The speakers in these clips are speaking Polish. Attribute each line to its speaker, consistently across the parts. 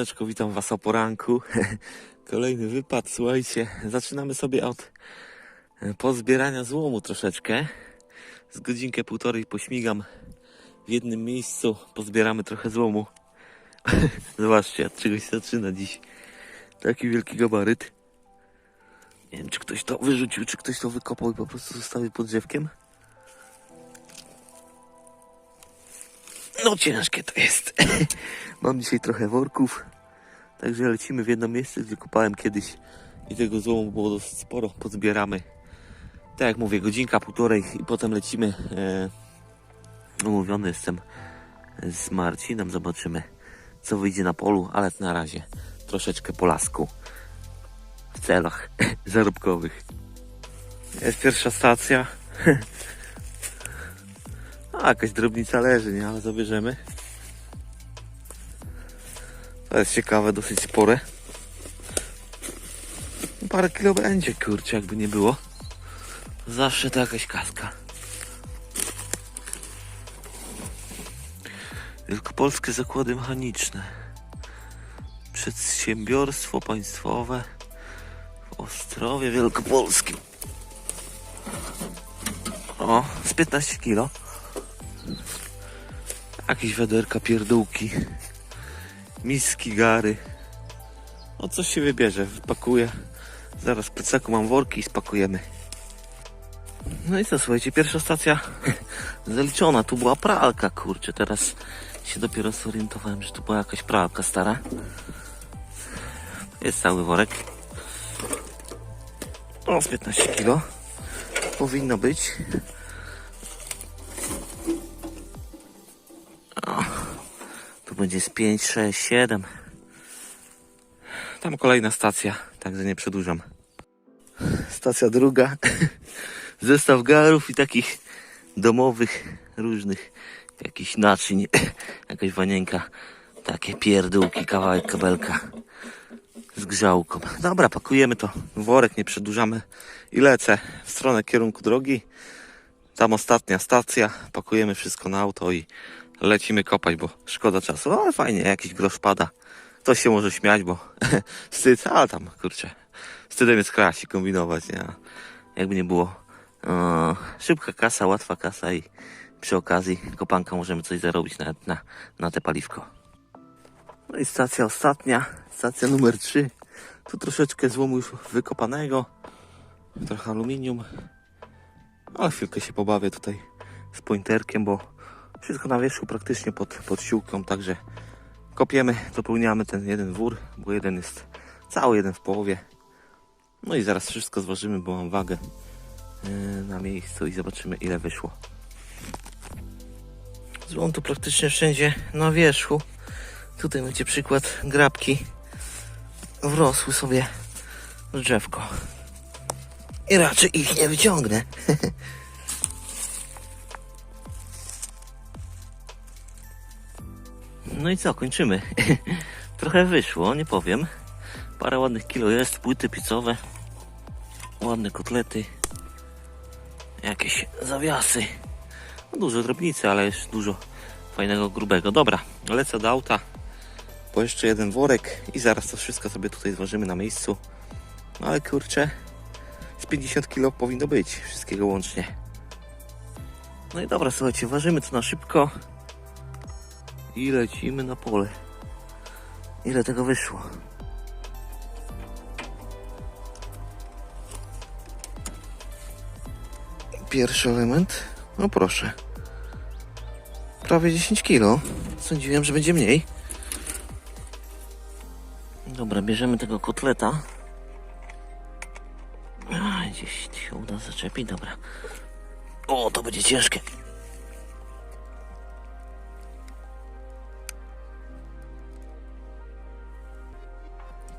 Speaker 1: Siemoneczko, witam Was o poranku. Kolejny wypad, słuchajcie, zaczynamy sobie od e, pozbierania złomu troszeczkę. Z godzinkę, półtorej pośmigam w jednym miejscu, pozbieramy trochę złomu. Zobaczcie, od czegoś zaczyna dziś. Taki wielki gabaryt. Nie wiem, czy ktoś to wyrzucił, czy ktoś to wykopał i po prostu zostawił pod drzewkiem. No ciężkie to jest. Mam dzisiaj trochę worków, także lecimy w jedno miejsce, gdzie kupałem kiedyś i tego złomu było dosyć sporo. Pozbieramy, tak jak mówię, godzinka, półtorej i potem lecimy. E, umówiony jestem z Marcinem, zobaczymy co wyjdzie na polu, ale na razie troszeczkę po lasku w celach zarobkowych. Jest pierwsza stacja. A, jakaś drobnica leży, nie? Ale zabierzemy. To jest ciekawe, dosyć spore. Parę kilo będzie, kurczę, jakby nie było. Zawsze to jakaś kaska. Wielkopolskie Zakłady Mechaniczne. Przedsiębiorstwo państwowe w Ostrowie Wielkopolskim. O, z 15 kilo. Jakieś wiaderka, pierdółki, miski, gary. No coś się wybierze, wypakuję. Zaraz w plecaku mam worki i spakujemy. No i co, słuchajcie, pierwsza stacja zaliczona. Tu była pralka, kurczę. Teraz się dopiero zorientowałem, że tu była jakaś pralka stara. Jest cały worek. O, z 15 kilo. Powinno być. Będzie z 5, 6, 7. Tam kolejna stacja, także nie przedłużam. Stacja druga. Zestaw garów i takich domowych, różnych jakichś naczyń. Jakaś wanienka. Takie pierdółki, kawałek kabelka z grzałką. Dobra, pakujemy to worek, nie przedłużamy i lecę w stronę kierunku drogi. Tam ostatnia stacja, pakujemy wszystko na auto i lecimy kopać, bo szkoda czasu. Ale fajnie, jakiś grosz pada. Ktoś się może śmiać, bo wstyd, ale tam, kurczę, wstydem jest kraść i kombinować, nie? Jakby nie było. O, szybka kasa, łatwa kasa i przy okazji kopanka możemy coś zarobić nawet na, na te paliwko. No i stacja ostatnia, stacja numer 3. Tu troszeczkę złomu już wykopanego, trochę aluminium. Ale chwilkę się pobawię tutaj z pointerkiem, bo wszystko na wierzchu praktycznie pod, pod siłką, także kopiemy, dopełniamy ten jeden wór, bo jeden jest cały, jeden w połowie. No i zaraz wszystko zważymy, bo mam wagę yy, na miejscu i zobaczymy ile wyszło. Złom tu praktycznie wszędzie na wierzchu. Tutaj macie przykład grabki. Wrosły sobie w drzewko. I raczej ich nie wyciągnę. No i co, kończymy. Trochę wyszło, nie powiem. Parę ładnych kilo jest, płyty piecowe, ładne kotlety, jakieś zawiasy. No, dużo drobnicy, ale jest dużo fajnego, grubego. Dobra, lecę do auta, po jeszcze jeden worek i zaraz to wszystko sobie tutaj zważymy na miejscu. No ale kurczę, z 50 kg powinno być, wszystkiego łącznie. No i dobra, słuchajcie, ważymy to na szybko i lecimy na pole. Ile tego wyszło? Pierwszy element, no proszę. Prawie 10 kg. Sądziłem, że będzie mniej. Dobra, bierzemy tego kotleta. A, gdzieś się uda zaczepić, dobra. O, to będzie ciężkie.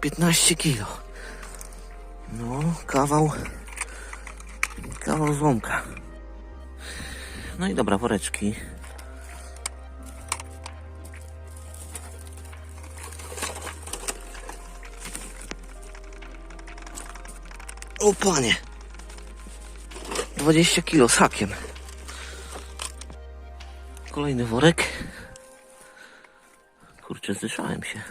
Speaker 1: Piętnaście kilo. No, kawał. Kawał złomka. No i dobra, woreczki. O panie. 20 kilo z hakiem. Kolejny worek. Kurczę, zdyszałem się.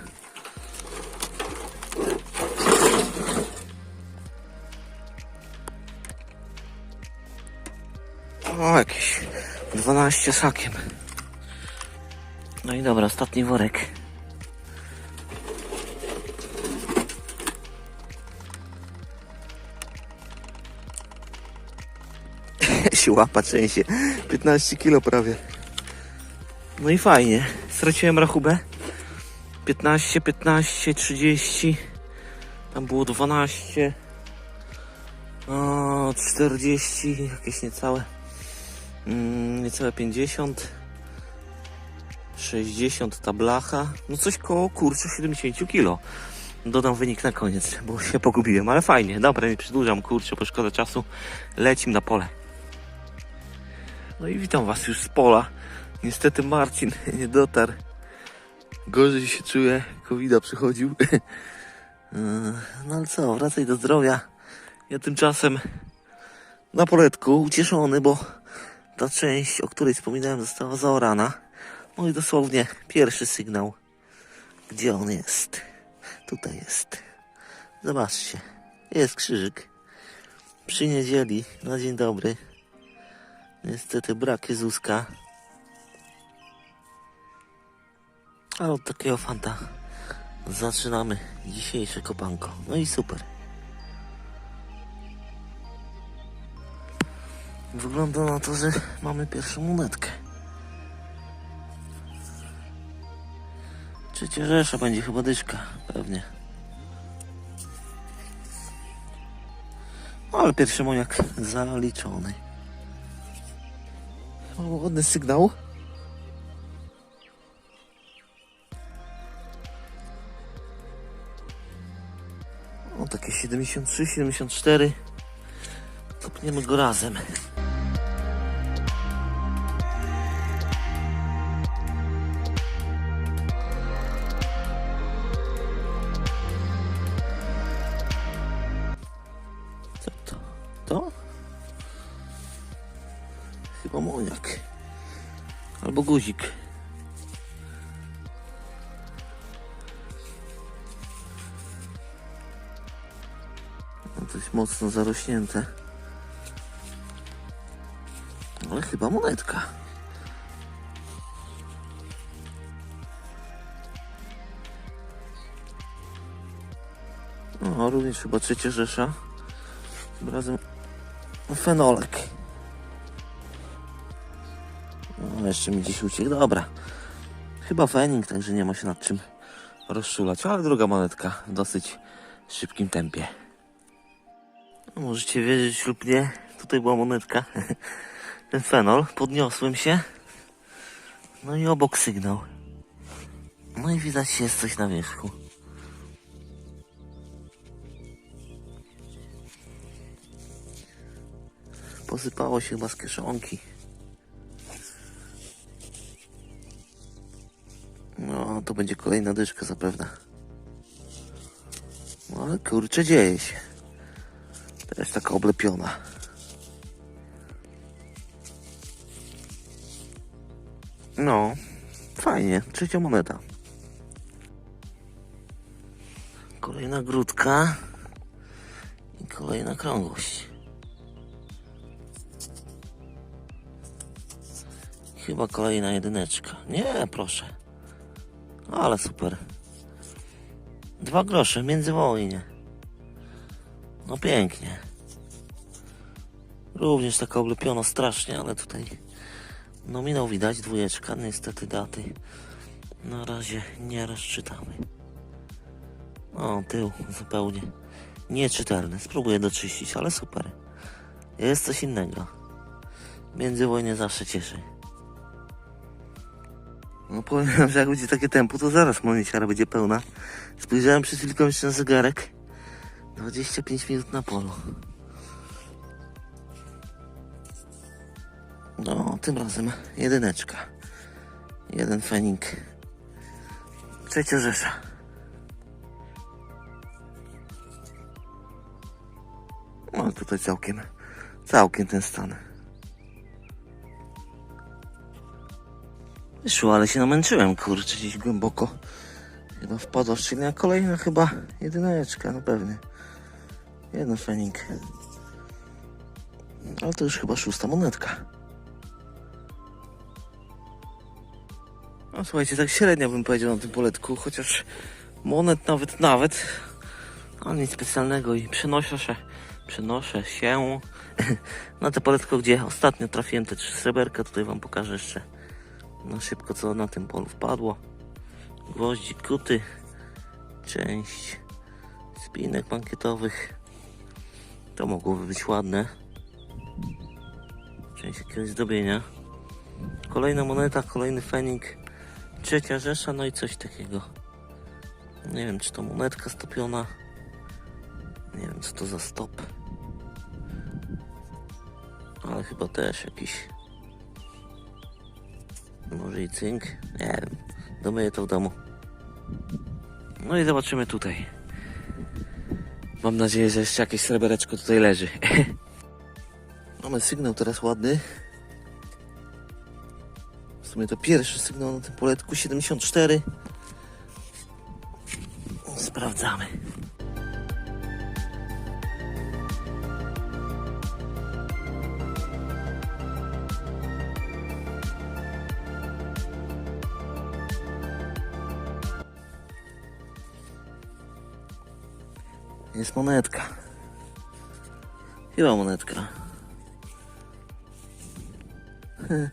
Speaker 1: O, jakieś 12 sakiem. No i dobra, ostatni worek. się łapa trzęsie. 15 kilo prawie. No i fajnie. Straciłem rachubę. 15, 15, 30. Tam było 12. O, 40, jakieś niecałe. Mm, niecałe 50. 60 ta blacha. No coś koło kurczę 70 kilo. Dodam wynik na koniec, bo się pogubiłem, ale fajnie. Dobra, nie przedłużam, kurczę, bo szkoda czasu. Lecim na pole. No i witam Was już z pola. Niestety Marcin nie dotarł. Gorzej się czuję. Covida przychodził. Eee, No ale co, wracaj do zdrowia. Ja tymczasem na poletku ucieszony, bo ta część, o której wspominałem, została zaorana. No i dosłownie pierwszy sygnał. Gdzie on jest? Tutaj jest. Zobaczcie. Jest krzyżyk. Przy niedzieli, na dzień dobry. Niestety brak Jezuska. Ale od takiego fanta zaczynamy dzisiejsze kopanko. No i super. Wygląda na to, że mamy pierwszą monetkę. Trzecia Rzesza będzie chyba dyszka, pewnie. No, ale pierwszy moniak zaliczony. O, ładny sygnał. O, takie 73, 74. Kopniemy go razem. Guzik. No coś mocno zarośnięte. Ale chyba monetka. No, również chyba trzecia Rzesza. Tym razem fenolek. No, jeszcze mi gdzieś uciekł. Dobra. Chyba fening, także nie ma się nad czym rozczulać. Ale druga monetka w dosyć szybkim tempie. No, możecie wierzyć lub nie. Tutaj była monetka. Ten fenol. Podniosłem się. No i obok sygnał. No i widać jest coś na wierzchu. Posypało się chyba z kieszonki. To będzie kolejna dyszka zapewne. No ale kurczę, dzieje się. Też taka oblepiona. No, fajnie. Trzecia moneta. Kolejna grudka. I kolejna krągłość. Chyba kolejna jedyneczka. Nie, proszę. Ale super. Dwa grosze międzywojnie. No pięknie. Również taka oblepiona strasznie, ale tutaj nominał widać, dwójeczka, niestety daty na razie nie rozczytamy. O, tył zupełnie nieczytelny. Spróbuję doczyścić, ale super. Jest coś innego. Międzywojnie zawsze cieszy. No powiem wam, że jak będzie takie tempo, to zaraz moneciara będzie pełna. Spojrzałem przed chwilką jeszcze na zegarek. 25 minut na polu. No, tym razem jedyneczka. Jeden fening. Trzecia Rzesza. No, tutaj całkiem, całkiem ten stan. Wyszło, ale się namęczyłem, kurczę, gdzieś głęboko. Chyba wpadła w szczelina kolejna, chyba jedyneczka, no pewnie. Jeden fening. Ale to już chyba szósta monetka. No słuchajcie, tak średnio bym powiedział na tym poletku, chociaż monet nawet, nawet, a nic specjalnego i przenoszę się, przenoszę się na to poletko, gdzie ostatnio trafiłem te trzy sreberka, tutaj wam pokażę jeszcze na szybko co na tym polu wpadło. Gwoździ, kuty, część spinek bankietowych, to mogłoby być ładne, część jakiegoś zdobienia. Kolejna moneta, kolejny fenik, trzecia rzesza, no i coś takiego. Nie wiem, czy to monetka stopiona. Nie wiem, co to za stop. Ale chyba też jakiś. Może i cynk? Nie wiem. Domyję to w domu. No i zobaczymy tutaj. Mam nadzieję, że jeszcze jakieś srebereczko tutaj leży. Mamy sygnał teraz ładny. W sumie to pierwszy sygnał na tym poletku 74. Sprawdzamy. Jest monetka. Chyba monetka.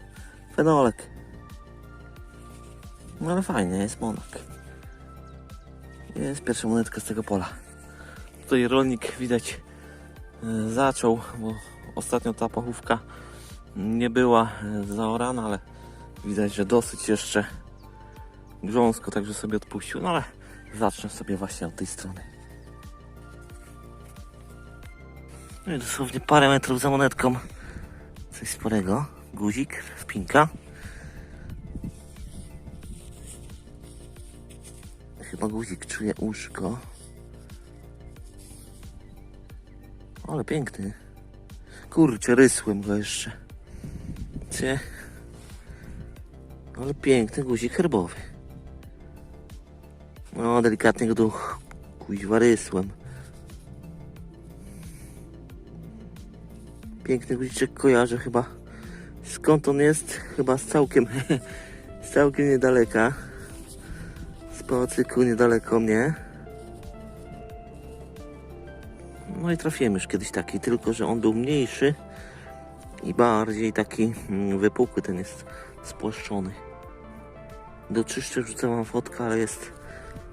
Speaker 1: Fenolek. No ale fajnie, jest monek. Jest pierwsza monetka z tego pola. Tutaj rolnik widać e, zaczął, bo ostatnio ta pochówka nie była e, zaorana, ale widać, że dosyć jeszcze grząsko, także sobie odpuścił. No ale zacznę sobie właśnie od tej strony. No i dosłownie parę metrów za monetką coś sporego. Guzik, wpinka. Chyba guzik czuje uszko. Ale piękny. Kurczę, rysłem go jeszcze. Cie. Ale piękny guzik herbowy. No, delikatnie go tu kuźwa rysłem. Piękny guziczek kojarzę chyba. Skąd on jest? Chyba z całkiem, z całkiem niedaleka. Z pałacyku niedaleko mnie. No i trafiłem już kiedyś taki, tylko że on był mniejszy i bardziej taki mm, wypukły, ten jest spłaszczony. Do czyszczy wrzucę wam fotkę, ale jest,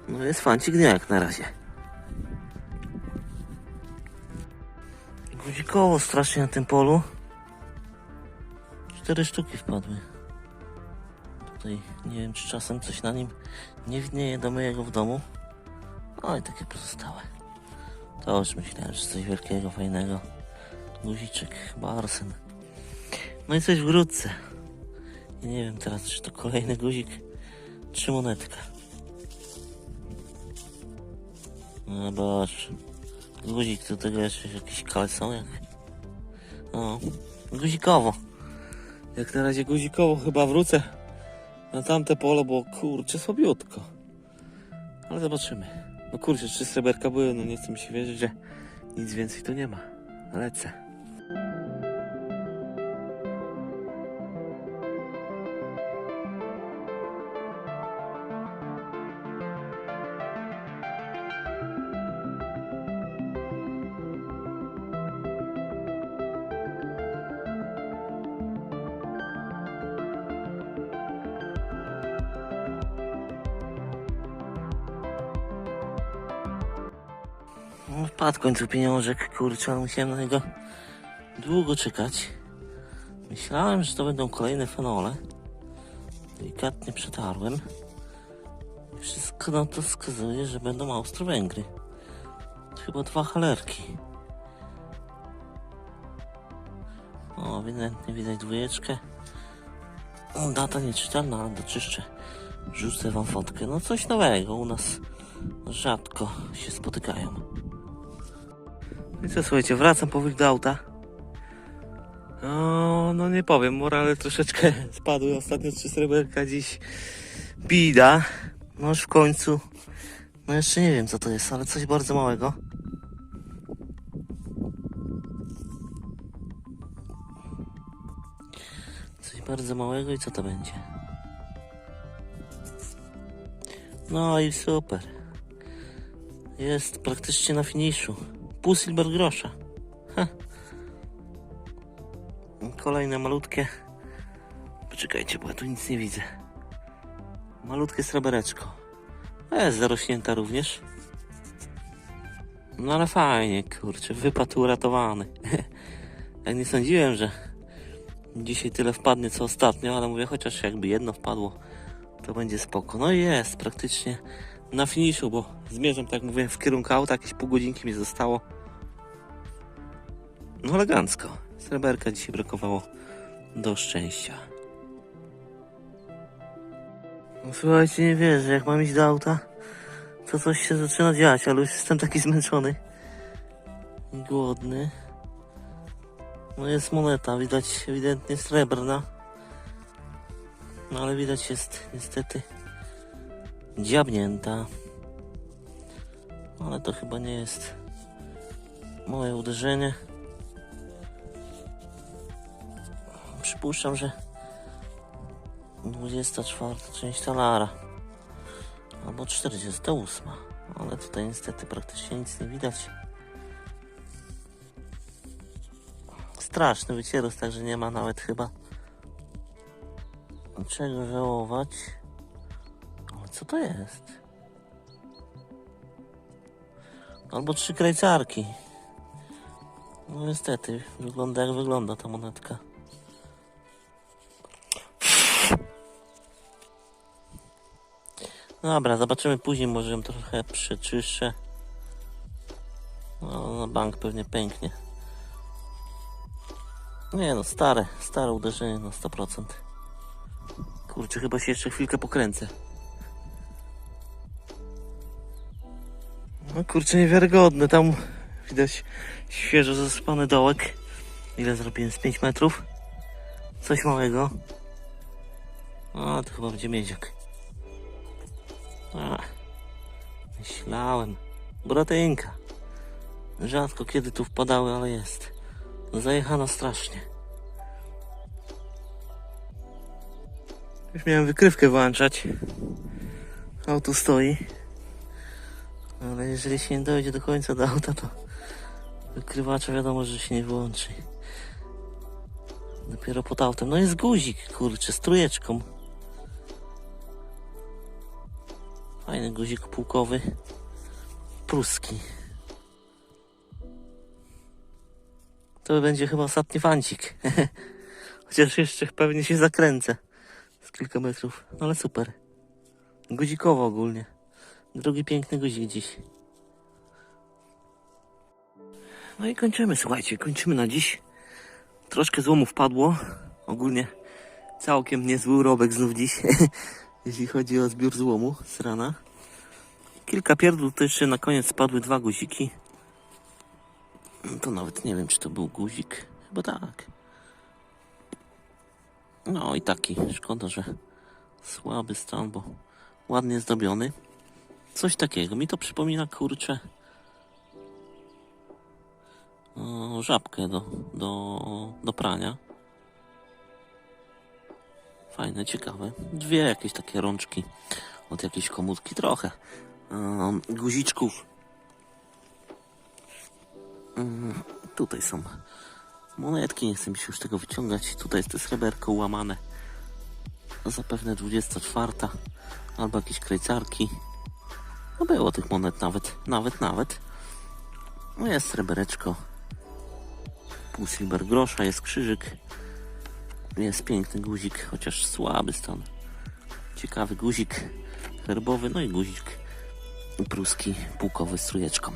Speaker 1: no jest fancik nie jak na razie. Guzikowo strasznie na tym polu. Cztery sztuki wpadły. Tutaj nie wiem, czy czasem coś na nim nie widnieje, domyję go w domu. No i takie pozostałe. To już myślałem, że coś wielkiego, fajnego. Guziczek, chyba arsen. No i coś w grudce. I nie wiem teraz, czy to kolejny guzik, czy monetka. No boże. Guzik do tego jeszcze jakiś kalsonek. No, guzikowo. Jak na razie guzikowo chyba wrócę na tamte pole, bo kurczę słabiutko. Ale zobaczymy. No kurczę, trzy sreberka były, no nie chcę mi się wierzyć, że nic więcej tu nie ma. Lecę. No, wpadł w końcu pieniążek, kurczę, ale musiałem na niego długo czekać. Myślałem, że to będą kolejne fenole. Delikatnie przetarłem. Wszystko na to wskazuje, że będą Austro-Węgry. Chyba dwa halerki. O, ewidentnie widać dwójeczkę. O, Data nieczytelna, ale doczyszczę. Wrzucę wam fotkę. No coś nowego, u nas rzadko się spotykają. I co, słuchajcie, wracam powoli do auta. No, no nie powiem, morale troszeczkę spadły. Ostatnio trzy sreberka, dziś bida. No już w końcu. No jeszcze nie wiem co to jest, ale coś bardzo małego. Coś bardzo małego i co to będzie? No i super. Jest praktycznie na finiszu. Pół silver grosza. Kolejne malutkie. Poczekajcie, bo ja tu nic nie widzę. Malutkie srebereczko. Jest zarośnięta również. No ale fajnie, kurczę, wypadł uratowany. ja nie sądziłem, że dzisiaj tyle wpadnie co ostatnio, ale mówię, chociaż jakby jedno wpadło, to będzie spoko. No i jest praktycznie na finiszu, bo zmierzam, tak jak mówiłem, w kierunku auta, jakieś pół godzinki mi zostało. No elegancko. Sreberka dzisiaj brakowało do szczęścia. No, słuchajcie, nie wierzę, jak mam iść do auta, to coś się zaczyna dziać, ale już jestem taki zmęczony głodny. No jest moneta, widać ewidentnie srebrna. No ale widać jest niestety dziabnięta. Ale to chyba nie jest moje uderzenie. Przypuszczam, że 24 część talara. Albo 48. Ale tutaj niestety praktycznie nic nie widać. Straszny wycieros, także nie ma nawet chyba czego żałować. Co to jest? Albo trzy krajcarki. No niestety, wygląda jak wygląda ta monetka. Dobra, zobaczymy później, może ją trochę przeczyszczę. No, na bank pewnie pęknie. Nie no, stare, stare uderzenie na 100%. Kurczę, chyba się jeszcze chwilkę pokręcę. No kurczę, niewiarygodne. Tam widać świeżo zasypany dołek. Ile zrobiłem? Z 5 metrów? Coś małego. A, to chyba będzie miedziak. A, myślałem. Bratynka. Rzadko kiedy tu wpadały, ale jest. Zajechano strasznie. Już miałem wykrywkę włączać. Auto stoi. Ale jeżeli się nie dojdzie do końca do auta, to wykrywacza wiadomo, że się nie wyłączy. Dopiero pod autem. No jest guzik, kurczę, z trójeczką. Fajny guzik półkowy. Pruski. To będzie chyba ostatni fancik. Chociaż jeszcze pewnie się zakręcę z kilka metrów. No ale super. Guzikowo ogólnie. Drugi piękny guzik dziś. No i kończymy, słuchajcie, kończymy na dziś. Troszkę złomu wpadło. Ogólnie całkiem niezły urobek znów dziś, jeśli chodzi o zbiór złomu z rana. Kilka pierdół, to jeszcze na koniec spadły dwa guziki. To nawet nie wiem, czy to był guzik. Chyba tak. No i taki. Szkoda, że słaby stan, bo ładnie zdobiony. Coś takiego. Mi to przypomina, kurczę, żabkę do, do, do prania. Fajne, ciekawe. Dwie jakieś takie rączki od jakiejś komórki. Trochę guziczków. Mm, tutaj są monetki, nie chcę mi się już tego wyciągać. Tutaj jest to sreberko ułamane. Zapewne 24. Albo jakieś krajcarki. No było tych monet nawet, nawet, nawet. No jest srebereczko. Pół silver grosza, jest krzyżyk. Jest piękny guzik, chociaż słaby stan. Ciekawy guzik herbowy, no i guzik pruski pułkowy z trójeczką.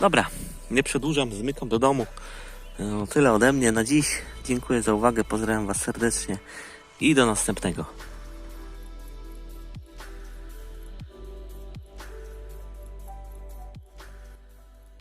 Speaker 1: Dobra, nie przedłużam, zmykam do domu. No, tyle ode mnie na dziś. Dziękuję za uwagę, pozdrawiam Was serdecznie i do następnego.